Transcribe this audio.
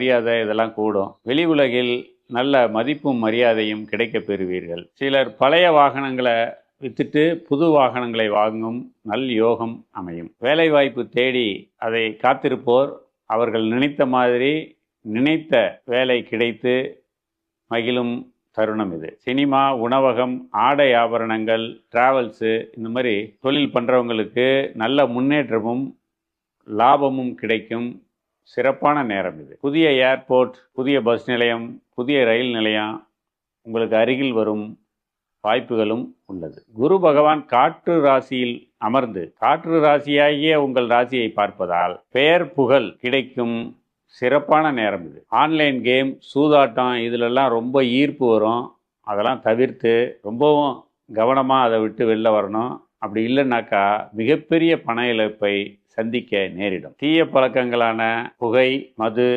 மரியாதை இதெல்லாம் கூடும். வெளி உலகில் நல்ல மதிப்பும் மரியாதையும் கிடைக்கப் பெறுவீர்கள். சிலர் பழைய வாகனங்களை வித்துட்டு புது வாகனங்களை வாங்கும் நல் யோகம் அமையும். வேலைவாய்ப்பு தேடி அதை காத்திருப்போர் அவர்கள் நினைத்த மாதிரி நினைத்த வேலை கிடைத்து மகிழும் தருணம் இது. சினிமா உணவகம் ஆடை ஆபரணங்கள் டிராவல்ஸு இந்த மாதிரி தொழில் பண்ணுறவங்களுக்கு நல்ல முன்னேற்றமும் லாபமும் கிடைக்கும். சிறப்பான நேரம் இது. புதிய ஏர்போர்ட் புதிய பஸ் நிலையம் புதிய ரயில் நிலையம் உங்களுக்கு அருகில் வரும் வாய்ப்புகளும் உள்ளது. குரு பகவான் காற்று ராசியில் அமர்ந்து காற்று ராசியாகிய உங்கள் ராசியை பார்ப்பதால் பெயர் புகழ் கிடைக்கும் சிறப்பான நேரம் இது. ஆன்லைன் கேம் சூதாட்டம் இதிலெல்லாம் ரொம்ப ஈர்ப்பு வரும். அதெல்லாம் தவிர்த்து ரொம்பவும் கவனமாக அதை விட்டு வெளில வரணும். அப்படி இல்லைனாக்கா மிகப்பெரிய பண இழப்பை சந்திக்க நேரிடும். தீய பழக்கங்களான புகை மது